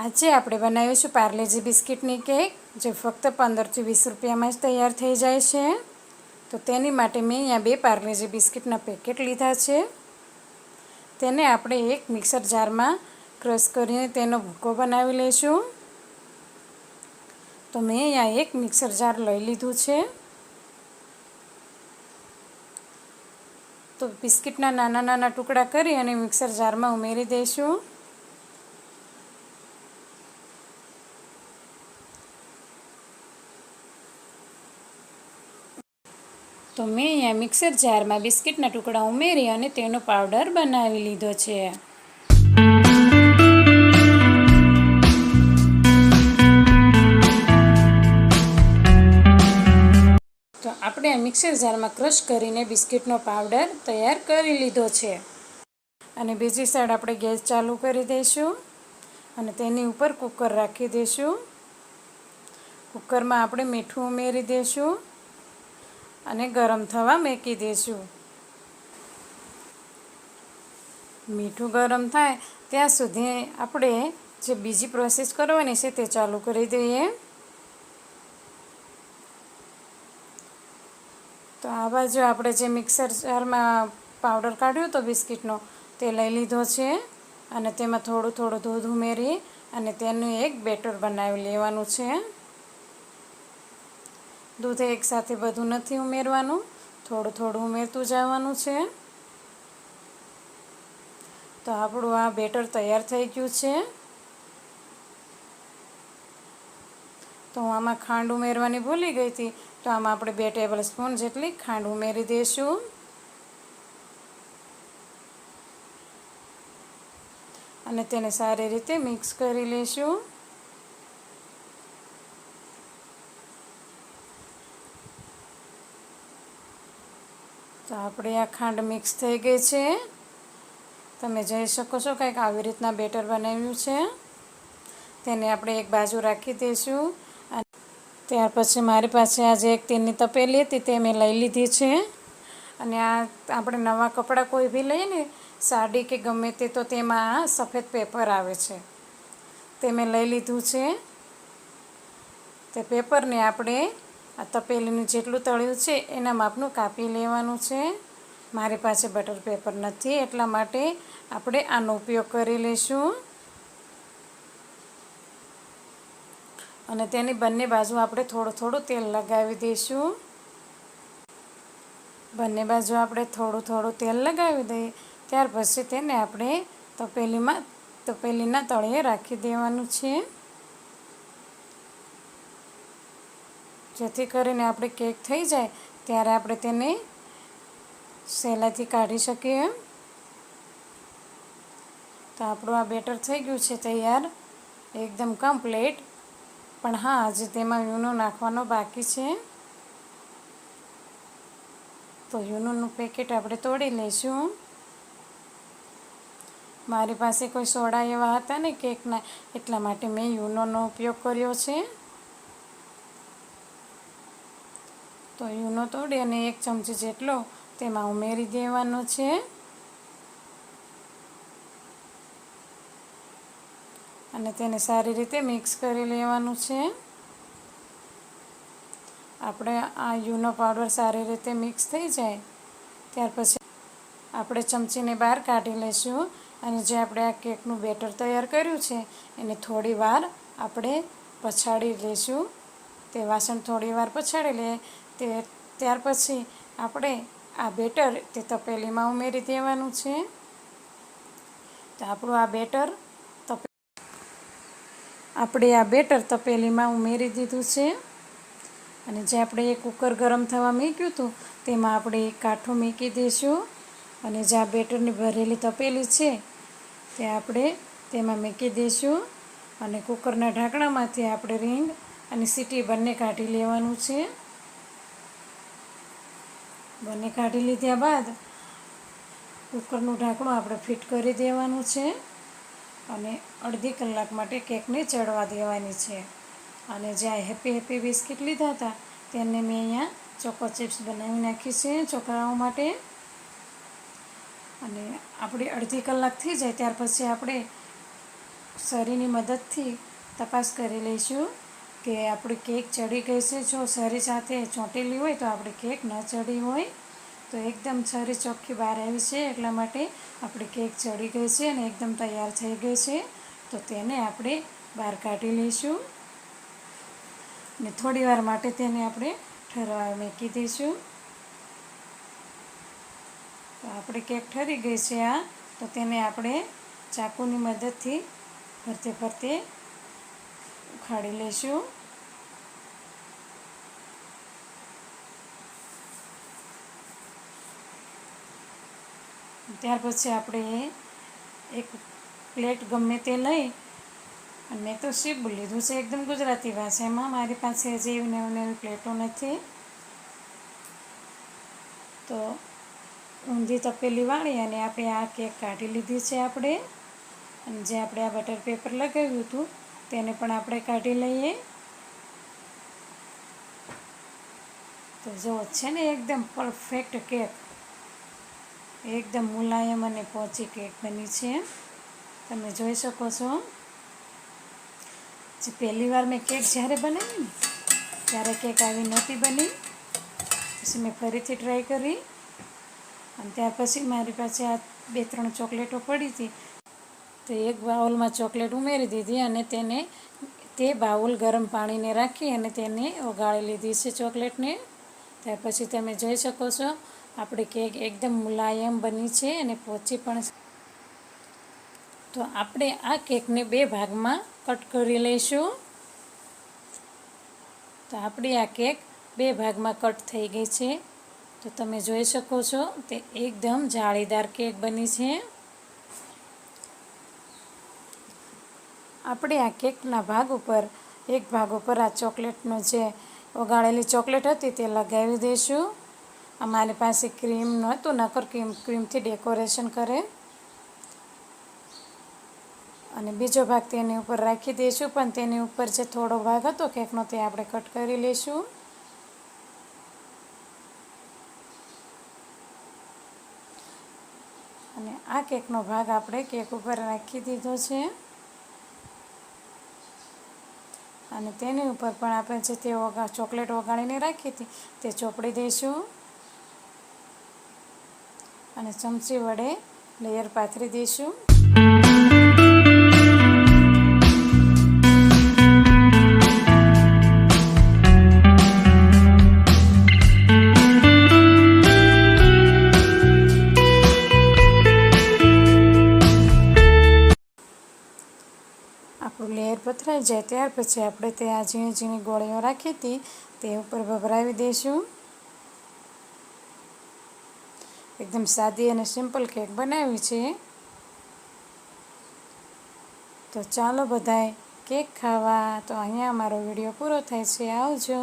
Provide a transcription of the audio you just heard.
આજે આપણે બનાવીશું પાર્લેજી બિસ્કિટની કેક, જે ફક્ત પંદરથી વીસ રૂપિયામાં જ તૈયાર થઈ જાય છે. તો તેની માટે મેં અહીંયા બે પાર્લેજી બિસ્કિટના પેકેટ લીધા છે. તેને આપણે એક મિક્સર જારમાં ક્રશ કરીને તેનો ભૂકો બનાવી લઈશું. તો મેં અહીંયા એક મિક્સર જાર લઈ લીધું છે. તો બિસ્કિટના નાના નાના ટુકડા કરી અને મિક્સર જારમાં ઉમેરી દઈશું. તો મેં અહીંયા મિક્સર જારમાં બિસ્કિટના ટુકડા ઉમેરી અને તેનો પાવડર બનાવી લીધો છે. તો આપણે આ મિક્સર જારમાં ક્રશ કરીને બિસ્કિટનો પાવડર તૈયાર કરી લીધો છે. અને બીજી સાઈડ આપણે ગેસ ચાલુ કરી દઈશું અને તેની ઉપર કુકર રાખી દઈશું. કુકરમાં આપણે મીઠું ઉમેરી દઈશું. અને ગરમ થવા મૂકી દઈશું મીઠું ગરમ થાય ત્યાં સુધી આપણે જે બીજી પ્રોસેસ કરવાની છે તે ચાલુ કરી દઈએ. તો આ બાજુ આપણે જે મિક્સર જારમાં પાવડર કાઢ્યો હતો બિસ્કિટનો તે લઈ લીધો છે અને તેમાં થોડું થોડું દૂધ ઉમેરી અને તેનું એક બેટર બનાવી લેવાનું છે. દૂધ એકસાથે બધું નથી ઉમેરવાનું. થોડું થોડું ઉમેરતું જવાનું છે. તો આપણું આ બેટર તૈયાર થઈ ગયું છે. તો હું આમાં ખાંડ ઉમેરવાની ભૂલી ગઈ હતી. તો આમાં આપણે બે ટેબલ સ્પૂન જેટલી ખાંડ ઉમેરી દઈશું. અને તેને સારી રીતે મિક્સ કરી લઈશું. તો આપણે આ ખાંડ મિક્સ થઈ ગઈ છે. તમે જોઈ શકો છો કંઈક આવી રીતના બેટર બનાવ્યું છે. તેને આપણે એક બાજુ રાખી દઈશું. અને ત્યાર પછી મારી પાસે આજે એક તેલની તપેલી હતી તે મેં લઈ લીધી છે. અને આ આપણે નવા કપડાં કોઈ બી લઈએ ને સાડી કે ગમે તે તો તેમાં સફેદ પેપર આવે છે. તે મેં લઈ લીધું છે. તે પેપરને આપણે આ તપેલીનું જેટલું તળ્યું છે, એના માપનું કાપી લેવાનું છે. મારી પાસે બટર પેપર નથી, એટલા માટે આપણે આનો ઉપયોગ કરી લઈશું. અને તેની બંને બાજુ આપણે થોડું થોડું તેલ લગાવી દઈશું. બંને બાજુ આપણે થોડું થોડું તેલ લગાવી દઈએ. ત્યાર પછી તેને આપણે તપેલીમાં, તપેલીના તળિયે રાખી દેવાનું છે. જેથી કરીને આપણે કેક થઈ જાય, ત્યારે આપણે તેને સહેલાથી કાઢી શકીએ તો આપણું આ બેટર થઈ ગયું છે તૈયાર, એકદમ કમ્પ્લીટ પણ હા હજી તેમાં યુનો નાખવાનો બાકી છે. તો યુનોનું પેકેટ આપણે તોડી લઈશું. મારી પાસે કોઈ સોડા એવા હતા ને કેકના, એટલા માટે મેં યુનોનો ઉપયોગ કર્યો છે. તો યુનો તોડી અને એક ચમચી જેટલો તેમાં ઉમેરી દેવાનો છે. અને તેને સારી રીતે મિક્સ કરી લેવાનું છે. આપણે આ યુનો પાવડર સારી રીતે મિક્સ થઈ જાય, ત્યાર પછી આપણે ચમચીને બહાર કાઢી લઈશું. અને જે આપણે આ કેકનું બેટર તૈયાર કર્યું છે, એને થોડી વાર આપણે પછાડી લઈશું તે વાસણ થોડી વાર પછાડી લઈએ તે ત્યાર પછી આપણે આ બેટર તે તપેલીમાં ઉમેરી દેવાનું છે. તો આપણું આ બેટર આપણે આ બેટર તપેલીમાં ઉમેરી દીધું છે. અને જે આપણે એ કુકર ગરમ થવા મૂક્યું હતું, તેમાં આપણે કાઠું મૂકી દઈશું. અને જે આ બેટરની ભરેલી તપેલી છે, તે આપણે તેમાં મૂકી દઈશું. અને કુકરના ઢાંકણામાંથી આપણે રીંગ અને સીટી બંને કાઢી લેવાનું છે. બંને કાઢી લીધા બાદ કુકરનું ઢાંકણું આપણે ફિટ કરી દેવાનું છે અને અડધી કલાક માટે કેકને ચડવા દેવાની છે. અને જ્યાં હેપી હેપી બિસ્કિટ લીધા હતા તેને મેં અહીંયા ચોકો ચિપ્સ બનાવી નાખી છે છોકરાઓ માટે. અને આપણી અડધી કલાક થઈ જાય ત્યાર પછી આપણે શરીરની મદદથી તપાસ કરી લઈશું. કે આપણી કેક ચડી ગઈ છે, જો સરી સાથે ચોંટેલી હોય તો આપણી કેક ન ચડી હોય. તો એકદમ સરી ચોખ્ખી બહાર આવી છે, એટલા માટે આપણી કેક ચડી ગઈ છે અને એકદમ તૈયાર થઈ ગઈ છે. તો તેને આપણે બહાર કાઢી લઈશું ને થોડી વાર માટે તેને આપણે ઠરવા મૂકી દઈશું. તો આપણી કેક ઠરી ગઈ છે આ, તો તેને આપણે ચાકુની મદદથી ફરતે ફરતે ઉખાડી લઈશું. ત્યાર પછી આપણે એક પ્લેટ ગમે તે લઈ અને મેં તો શીપ લીધું છે એકદમ ગુજરાતી ભાષામાં. મારી પાસે હજી એવી નવી નવી પ્લેટો નથી. તો ઊંધી તપેલી વાળી અને આપણે આ કેક કાઢી લીધી છે આપણે. અને જે આપણે આ બટર પેપર લગાવ્યું હતું તેને પણ આપણે કાઢી લઈએ. તો જો છે ને એકદમ પરફેક્ટ કેક એકદમ મુલાયમ અને પહોંચી કેક બની છે. તમે જોઈ શકો છો. જે પહેલી વાર મેં કેક જ્યારે બનાવી ત્યારે કેક આવી નહોતી બની. પછી મેં ફરીથી ટ્રાય કરી. અને ત્યાર પછી મારી પાસે આ બે ત્રણ ચોકલેટો પડી હતી. તો એક બાઉલમાં ચોકલેટ ઉમેરી દીધી અને તેને તે બાઉલ ગરમ પાણીને રાખી અને તેને ઓગાળી લીધી છે ચોકલેટને. ત્યાર પછી તમે જોઈ શકો છો, આપણી કેક એકદમ મુલાયમ બની છે અને પોચી પણ તો આપણે આ કેકને બે ભાગમાં કટ કરી લઈશું. તો આપણી આ કેક બે ભાગમાં કટ થઈ ગઈ છે. તો તમે જોઈ શકો છો, તે એકદમ જાળીદાર કેક બની છે. આપણે આ કેકના ભાગ ઉપર, એક ભાગ ઉપર આ ચોકલેટનો જે ઓગાળેલી ચોકલેટ હતી તે લગાવી દઈશું. અમારી પાસે ક્રીમ નહોતું, નકર ક્રીમ, ક્રીમથી ડેકોરેશન કરે. અને બીજો ભાગ તેની ઉપર રાખી દઈશું, પણ તેની ઉપર જે થોડો ભાગ હતો, કેકનો તે આપણે કટ કરી લઈશું. અને આ કેકનો ભાગ આપણે કેક ઉપર રાખી દીધો છે. અને તેની ઉપર પણ આપણે જે તે ઓગા ચોકલેટ વગાડીને રાખી હતી, તે ચોપડી દઈશું. અને ચમચી વડે લેયર પાથરી દઈશું. લેયર જાય ત્યાર પછી આપણે તે ઝીણી ઝીણી ગોળીઓ રાખી હતી, તે ઉપર ભભરાવી દઈશું. એકદમ સાદી અને સિમ્પલ કેક બનાવી છે. તો ચાલો બધાએ કેક ખાવા. તો અહીંયા અમારો વીડિયો પૂરો થાય છે. આવજો.